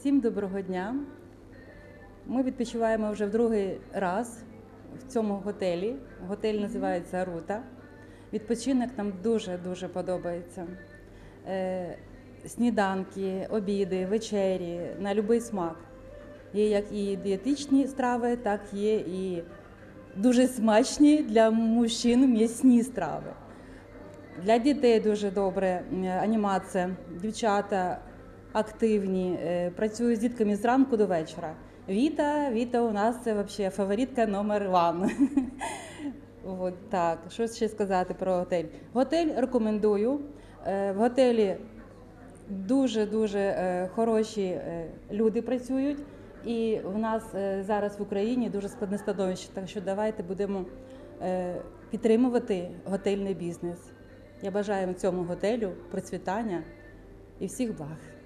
Всім доброго дня. Ми відпочиваємо вже в другий раз в цьому готелі. Готель називається Рута. Відпочинок нам дуже-дуже подобається. Е, Сніданки, обіди, вечері на будь-який смак. Є як і дієтичні страви, так є і дуже смачні для мужчин м'ясні страви. Для дітей дуже добре анімація. Дівчата активні, е, працюють з дітками зранку до вечора. Віта, Віта у нас це взагалі фаворитка номер ван. От так, що ще сказати про готель? Готель рекомендую. Е, В готелі дуже дуже хороші е, люди працюють. І в нас е, зараз в Україні дуже складне становище, так що давайте будемо е, підтримувати готельний бізнес. Я бажаю цьому готелю процвітання і всіх благ.